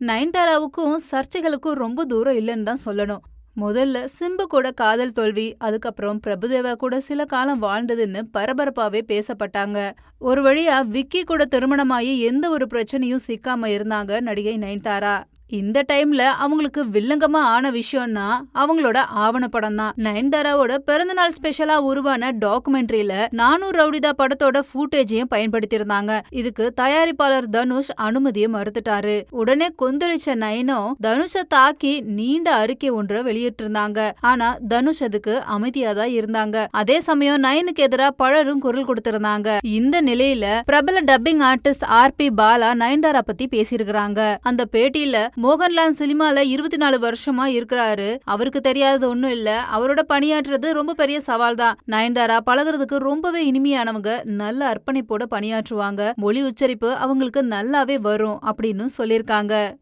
நயன்தாராவுக்கும் சர்ச்சைகளுக்கும் ரொம்ப தூரம் இல்லைன்னு தான் சொல்லணும். முதல்ல சிம்பு கூட காதல் தோல்வி அதுக்கப்புறம் பிரபுதேவா கூட சில காலம் வாழ்ந்ததுன்னு பரபரப்பாவே பேசப்பட்டாங்க. ஒரு வழியா விக்கி கூட திருமணமாயி எந்த ஒரு பிரச்சனையும் சிக்காம இருந்தாங்க நடிகை நயன்தாரா. இந்த டைம்ல அவங்களுக்கு வில்லங்கமா ஆன விஷயம்னா அவங்களோட ஆவணப்படம் தான். நயன்தாராவோட பிறந்தநாள் ஸ்பெஷலா உருவான டாக்குமெண்ட்ரியில நானூறு ரவுடிதா படத்தோட ஃபூட்டேஜையும் பயன்படுத்தியிருந்தாங்க. இதுக்கு தயாரிப்பாளர் தனுஷ் அனுமதியை மறுத்துட்டாரு. உடனே கொந்தளிச்ச நயனும் தனுஷ தாக்கி நீண்ட அறிக்கை ஒன்றை வெளியிட்டிருந்தாங்க. ஆனா தனுஷ் அதுக்கு அமைதியா தான் இருந்தாங்க. அதே சமயம் நயனுக்கு எதிரா பலரும் குரல் கொடுத்திருந்தாங்க. இந்த நிலையில பிரபல dubbing artist R P Bala Nayanthara பத்தி பேசியிருக்கிறாங்க. அந்த பேட்டியில மோகன்லால் சினிமால இருபத்தி நாலு வருஷமா இருக்கிறாரு. அவருக்கு தெரியாதது ஒண்ணும் இல்ல. அவரோட பணியாற்றுறது ரொம்ப பெரிய சவால் தான் நயன்தாரா பழகுறதுக்கு ரொம்பவே இனிமையானவங்க நல்ல அர்ப்பணிப்போட பணியாற்றுவாங்க. மொழி உச்சரிப்பு அவங்களுக்கு நல்லாவே வரும் அப்படின்னு சொல்லியிருக்காங்க.